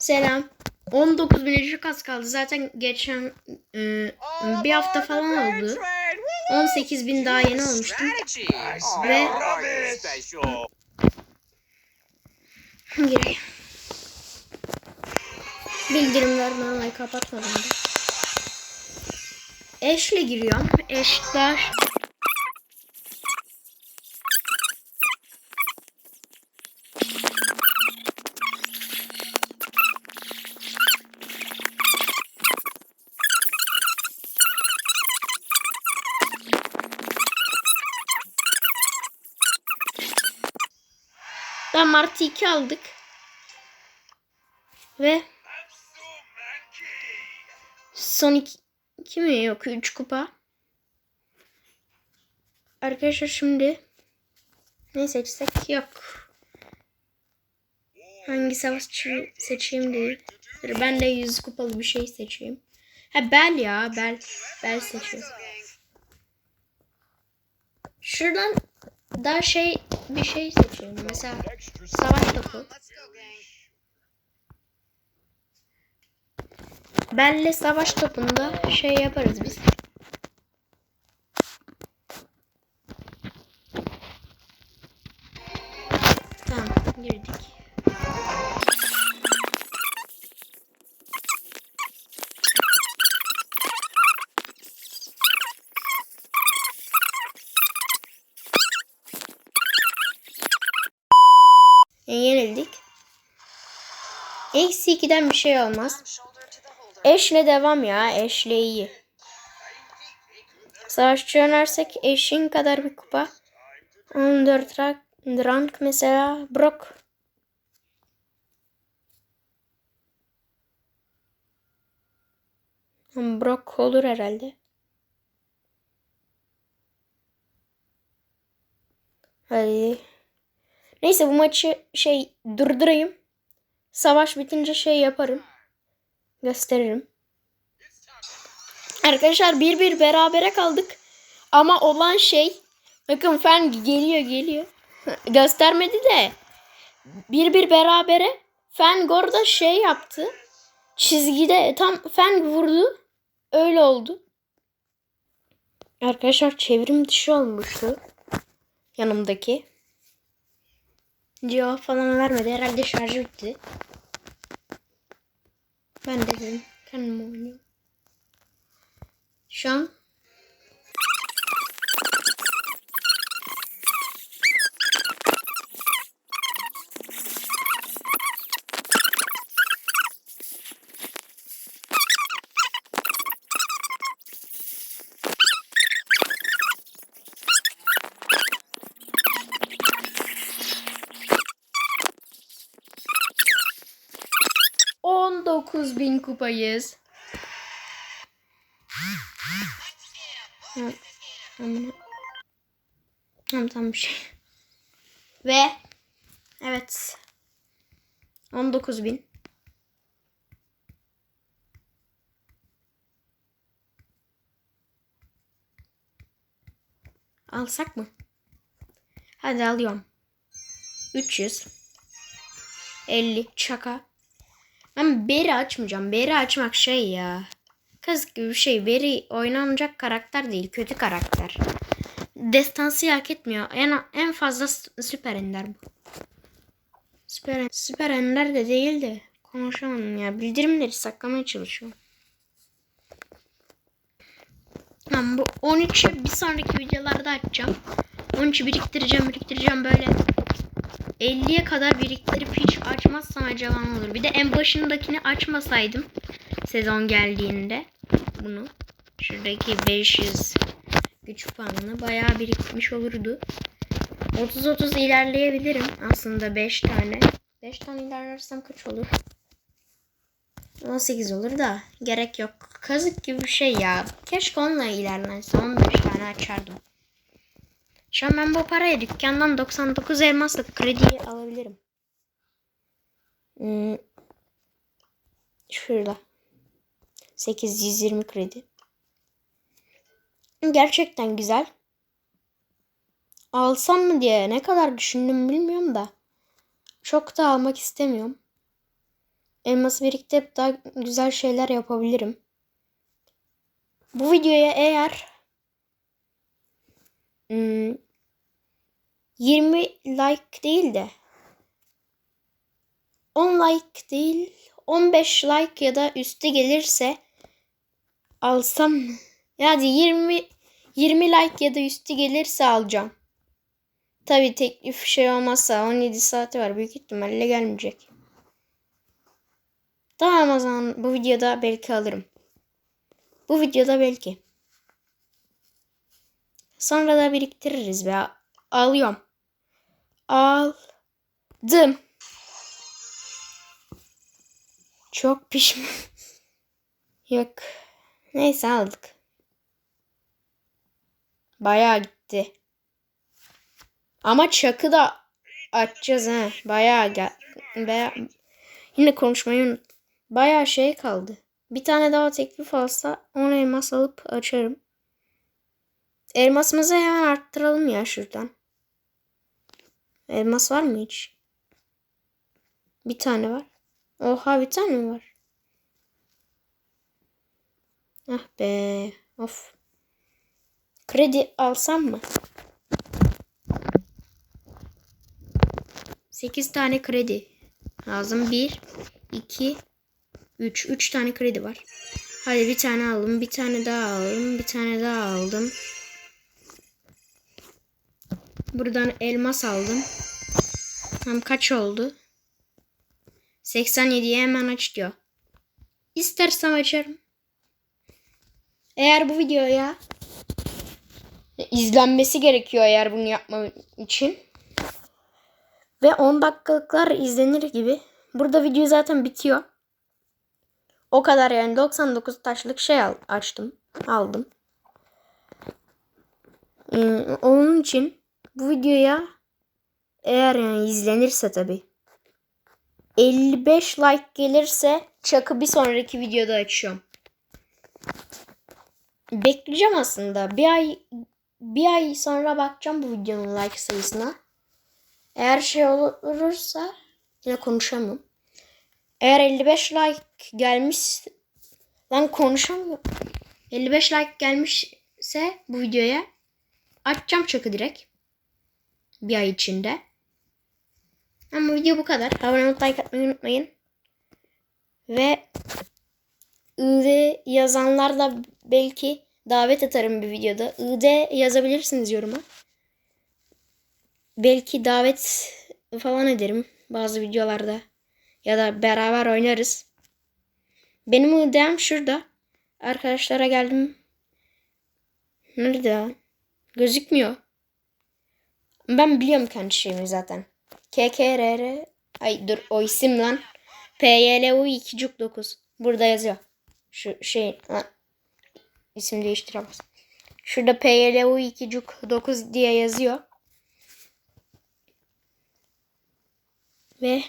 Selam. 19 bininci kas kaldı. Zaten geçen e, bir hafta falan oldu. 18 bin daha yeni olmuştum. Ve gireyim. Bildirim vermeyi kapatmadım da. Eşle giriyorum. Eşler. Tam artı 2 aldık. Ve son 2, 2 mi? Yok 3 kupa. Arkadaşlar şimdi ne seçsek yok. Hangi savaşçı seçeyim diye. Dur, Ben de 100 kupalı bir şey seçeyim. Ha Bel ya Bel. Bel seçiyorum. Şuradan daha şey bir şey seçiyorum. Mesela savaş topu. Bel'le savaş topunda şey yaparız biz. E, yenildik. Eksi 2'den bir şey olmaz. Eşle devam ya. Eşle iyi. Savaşçı yönersek eşin kadar bir kupa. 14 rank, rank mesela. Brock. Brock olur herhalde. Hadi. Neyse bu maçı şey durdurayım. Savaş bitince şey yaparım. Gösteririm. Arkadaşlar bir bir berabere kaldık. Ama olan şey bakın fen geliyor geliyor. Göstermedi de bir bir berabere fen orada şey yaptı. Çizgide tam fen vurdu. Öyle oldu. Arkadaşlar çevrim dışı olmuştu. Yanımdaki. Cevap falan vermedi. Herhalde şarjı bitti. Ben de dedim. Kendim oynayayım. Şu an on dokuz bin kupayız. Tamam. Tamam. Tamam bir şey. Ve evet. 19 bin. Alsak mı? Hadi alıyorum. 300. 50 çaka. Ben beri açmayacağım. Beri açmak şey ya. Kız gibi bir şey. Beri oynanacak karakter değil. Kötü karakter. Destansı hak etmiyor. En, en fazla süper ender bu. Süper, süper ender de değil de. Konuşamadım ya. Bildirimleri saklamaya çalışıyorum. Tamam bu 13'ü bir sonraki videolarda açacağım. 13'ü biriktireceğim biriktireceğim böyle 50'ye kadar biriktirip hiç açmazsam acaba ne olur? Bir de en başındakini açmasaydım sezon geldiğinde bunu şuradaki 500 güç puanını bayağı birikmiş olurdu. 30-30 ilerleyebilirim aslında 5 tane. 5 tane ilerlersem kaç olur? 18 olur da gerek yok. Kazık gibi bir şey ya. Keşke onunla ilerlense 15 tane açardım. Şu an ben bu paraya dükkandan 99 elmaslık krediyi alabilirim. Hmm. Şurada. 820 kredi. Gerçekten güzel. Alsam mı diye ne kadar düşündüm bilmiyorum da. Çok da almak istemiyorum. elması biriktirip daha güzel şeyler yapabilirim. Bu videoya eğer 20 like değil de 10 like değil 15 like ya da üstü gelirse alsam? Yani 20 20 like ya da üstü gelirse alacağım. Tabi teklif şey olmazsa 17 saati var büyük ihtimalle gelmeyecek. Tamam o zaman bu videoda belki alırım. Bu videoda belki. Sonra da biriktiririz be. Alıyorum. Aldım. Çok pişman. Yok. Neyse aldık. Bayağı gitti. Ama çakı da açacağız ha. Bayağı gel. Bayağı... Yine konuşmayı unut. Bayağı şey kaldı. Bir tane daha teklif alsa 10 elmas alıp açarım. Elmasımızı hemen arttıralım ya şuradan. Elmas var mı hiç? Bir tane var. Oha bir tane mi var? Ah be. Of. Kredi alsam mı? 8 tane kredi lazım. 1, 2, 3. 3 tane kredi var. Hadi bir tane aldım. Bir tane daha aldım. Bir tane daha aldım. Buradan elmas aldım. Tam kaç oldu? 87'ye hemen aç diyor. İstersem açarım. Eğer bu videoya izlenmesi gerekiyor eğer bunu yapmam için. Ve 10 dakikalıklar izlenir gibi. Burada video zaten bitiyor. O kadar yani 99 taşlık şey al, açtım. Aldım. Ee, onun için bu videoya eğer yani izlenirse tabi 55 like gelirse çakı bir sonraki videoda açıyorum. Bekleyeceğim aslında. Bir ay bir ay sonra bakacağım bu videonun like sayısına. Eğer şey olursa yine konuşamıyorum. Eğer 55 like gelmiş lan konuşamıyorum. 55 like gelmişse bu videoya açacağım çakı direkt. Bir ay içinde. Ama video bu kadar. Abone olup like atmayı unutmayın. Ve ID yazanlar da belki davet atarım bir videoda. ID yazabilirsiniz yoruma. Belki davet falan ederim bazı videolarda. Ya da beraber oynarız. Benim ID'm şurada. Arkadaşlara geldim. Nerede? Gözükmüyor. Ben biliyorum kendi şeyimi zaten. KKRR Ay dur o isim lan. PYLU 2 9. Burada yazıyor. Şu şey lan. İsim değiştiremez. Şurada PYLU 2 9 diye yazıyor. Ve